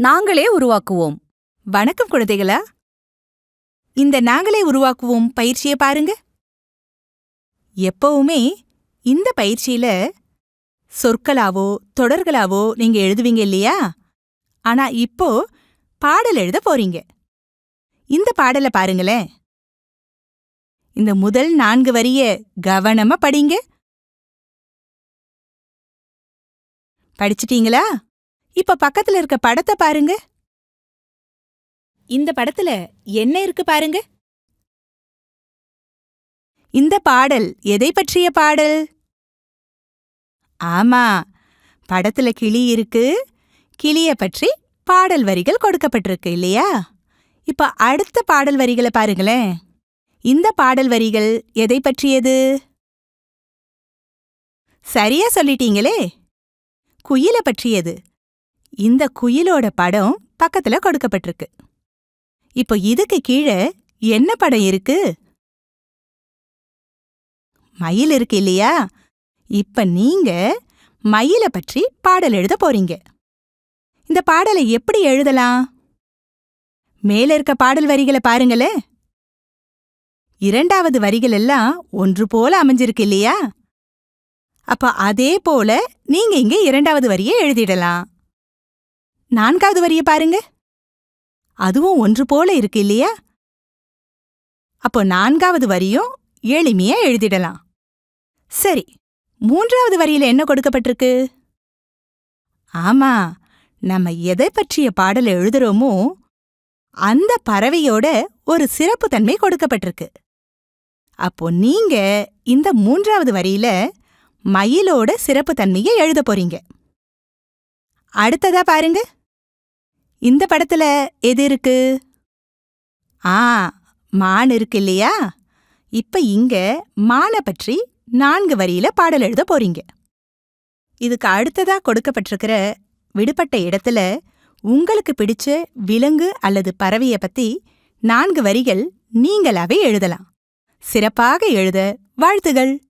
நாங்களே உருவாக்குவோம். வணக்கம் குழந்தைகளா. இந்த நாங்களே உருவாக்குவோம் பயிற்சியை பாருங்க. எப்பவுமே இந்த பயிற்சியில சொற்களாவோ தொடர்களாவோ நீங்க எழுதுவீங்க இல்லையா? ஆனா இப்போ பாடல் எழுத போறீங்க. இந்த பாடலை பாருங்களேன். இந்த முதல் நான்கு வரிய கவனமா படிங்க. படிச்சிட்டீங்களா? இப்ப பக்கத்துல இருக்க படத்தை பாருங்க. இந்த படத்துல என்ன இருக்கு பாருங்க. இந்த பாடல் எதை பற்றிய பாடல்? ஆமா படத்துல கிளி இருக்கு. கிளிய பற்றி பாடல் வரிகள் கொடுக்கப்பட்டிருக்கு இல்லையா? இப்ப அடுத்த பாடல் வரிகளை பாருங்களேன். இந்த பாடல் வரிகள் எதை பற்றியது? சரியா சொல்லிட்டீங்களே. குயில பற்றியது. இந்த குயிலோட படம் பக்கத்துல கொடுக்கப்பட்டிருக்கு. இப்போ இதுக்கு கீழே என்ன படம் இருக்கு? மயில் இருக்கு இல்லையா? இப்ப நீங்க மயில பற்றி பாடல் எழுத போறீங்க. இந்த பாடலை எப்படி எழுதலாம்? மேல இருக்க பாடல் வரிகளை பாருங்களே இரண்டாவது வரிகள் எல்லாம் ஒன்று போல அமைஞ்சிருக்கு இல்லையா? அப்ப அதே போல நீங்க இங்க இரண்டாவது வரியை எழுதிடலாம். நான்காவது வரிய பாருங்க. அதுவும் ஒன்று போல இருக்கு இல்லையா? அப்போ நான்காவது வரியும் எளிமையா எழுதிடலாம். சரி மூன்றாவது வரியில என்ன கொடுக்கப்பட்டிருக்கு? ஆமா நம்ம எதை பற்றிய பாடல் எழுதுறோமோ அந்த பறவையோட ஒரு சிறப்பு தன்மை கொடுக்கப்பட்டிருக்கு. அப்போ நீங்க இந்த மூன்றாவது வரியில மயிலோட சிறப்பு தன்மையை எழுத போறீங்க. அடுத்ததா பாருங்க. இந்த படத்துல எது இருக்கு? ஆ மான் இருக்கு இல்லையா? இப்ப இங்க மானை பற்றி நான்கு வரியில பாடல் எழுத போறீங்க. இதுக்கு அடுத்ததா கொடுக்கப்பட்டிருக்கிற விடுபட்ட இடத்துல உங்களுக்கு பிடிச்ச விலங்கு அல்லது பறவைய பத்தி நான்கு வரிகள் நீங்களாவே எழுதலாம். சிறப்பாக எழுத வாழ்த்துகள்.